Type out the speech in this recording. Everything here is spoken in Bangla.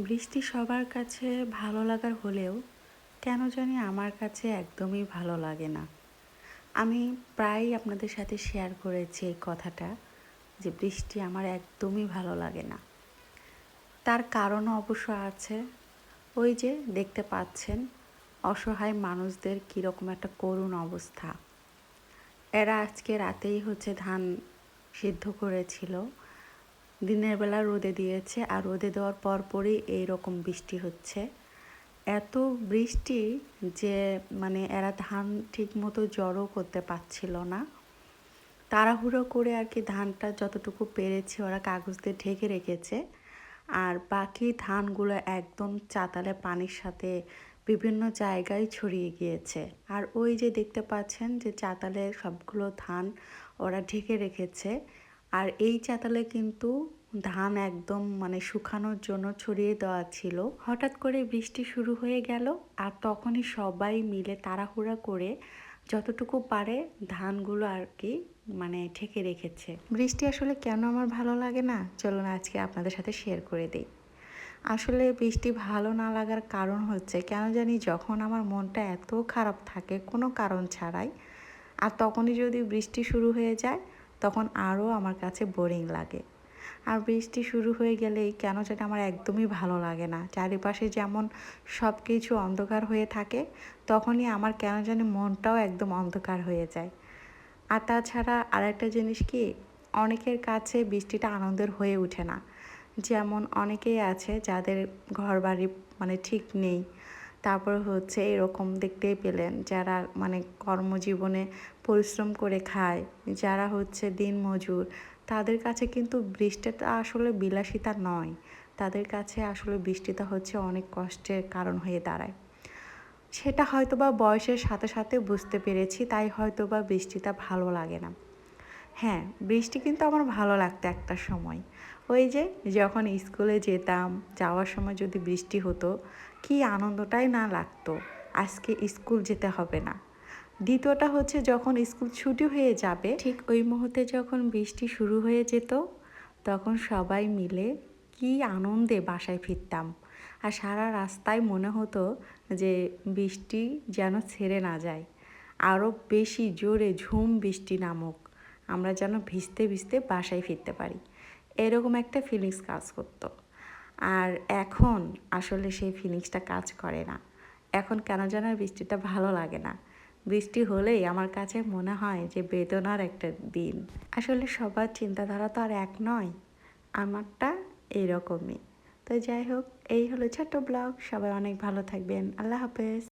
বৃষ্টি সবার কাছে ভালো লাগার হলেও কেন জানি আমার কাছে একদমই ভালো লাগে না। আমি প্রায়ই আপনাদের সাথে শেয়ার করেছি এই কথাটা যে বৃষ্টি আমার একদমই ভালো লাগে না। তার কারণও অবশ্য আছে। ওই যে দেখতে পাচ্ছেন, অসহায় মানুষদের কীরকম একটা করুণ অবস্থা। এরা আজকে রাতেই হচ্ছে ধান সিদ্ধ করেছিল। দিনের বেলা রোদে দিয়েছে আর রোদে দেওয়ার পরপরই এইরকম বৃষ্টি হচ্ছে। এত বৃষ্টি যে মানে এরা ধান ঠিক মতো জড়ো করতে পারছিল না। তাড়াহুড়ো করে আর কি ধানটা যতটুকু পেরেছে ওরা কাগজ দিয়ে ঢেকে রেখেছে। আর বাকি ধানগুলো একদম চাতালে পানির সাথে বিভিন্ন জায়গায় ছড়িয়ে গিয়েছে। আর ওই যে দেখতে পাচ্ছেন যে চাতালে সবগুলো ধান ওরা ঢেকে রেখেছে। আর এই চাতালে কিন্তু ধান একদম মানে শুকানোর জন্য ছড়িয়ে দেওয়া ছিল। হঠাৎ করে বৃষ্টি শুরু হয়ে গেল আর তখনই সবাই মিলে তাড়াহুড়া করে যতটুকু পারে ধানগুলো আর কি মানে ঠেকে রেখেছে। বৃষ্টি আসলে কেন আমার ভালো লাগে না? চলুন আজকে আপনাদের সাথে শেয়ার করে দিই। আসলে বৃষ্টি ভালো না লাগার কারণ হচ্ছে কেন জানি যখন আমার মনটা এত খারাপ থাকে কোনো কারণ ছাড়াই, আর তখনই যদি বৃষ্টি শুরু হয়ে যায় তখন আরও আমার কাছে বোরিং লাগে। আর বৃষ্টি শুরু হয়ে গেলেই কেন যেটা আমার একদমই ভালো লাগে না। চারিপাশে যেমন সব কিছু অন্ধকার হয়ে থাকে, তখনই আমার কেন জানি মনটাও একদম অন্ধকার হয়ে যায়। আর তাছাড়া আরেকটা জিনিস কি, অনেকের কাছে বৃষ্টিটা আনন্দের হয়ে ওঠে না। যেমন অনেকেই আছে যাদের ঘর বাড়ি মানে ঠিক নেই। তারপর হচ্ছে এরকম দেখতেই পেলেন যারা মানে কর্মজীবনে পরিশ্রম করে খায়, যারা হচ্ছে দিন মজুর, তাদের কাছে কিন্তু বৃষ্টিটা আসলে বিলাসিতা নয়। তাদের কাছে আসলে বৃষ্টিটা হচ্ছে অনেক কষ্টের কারণ হয়ে দাঁড়ায়। সেটা হয়তো বা বয়সের সাথে সাথে বুঝতে পেরেছি, তাই হয়তো বা বৃষ্টিটা ভালো লাগে না। হ্যাঁ বৃষ্টি কিন্তু আমার ভালো লাগতো একটা সময়। ওই যে যখন স্কুলে যেতাম, যাওয়ার সময় যদি বৃষ্টি হতো, কি আনন্দটাই না লাগতো। আজকে স্কুল যেতে হবে না। দ্বিতীয়টা হচ্ছে যখন স্কুল ছুটি হয়ে যাবে, ঠিক ওই মুহূর্তে যখন বৃষ্টি শুরু হয়ে যেত, তখন সবাই মিলে কি আনন্দে বাসায় ফিরতাম। আর সারা রাস্তায় মনে হতো যে বৃষ্টি যেন ছেড়ে না যায়। আরও বেশি জোরে ঝুম বৃষ্টি নামক। আমরা যেন ভিজতে ভিজতে বাসায় ফিরতে পারি। এরকম একটা ফিলিংস কাজ করতো। আর এখন আসলে সেই ফিলিংসটা কাজ করে না। এখন কেন যেন বৃষ্টিটা ভালো লাগে না। বৃষ্টি হলেই আমার কাছে মনে হয় যে বেদনার একটা দিন। আসলে সবার চিন্তাধারা তো আর এক নয়, আমারটা এইরকমই তো যাই হোক, এই হলো ছোট্ট ব্লগ। সবাই অনেক ভালো থাকবেন। আল্লাহ হাফেজ।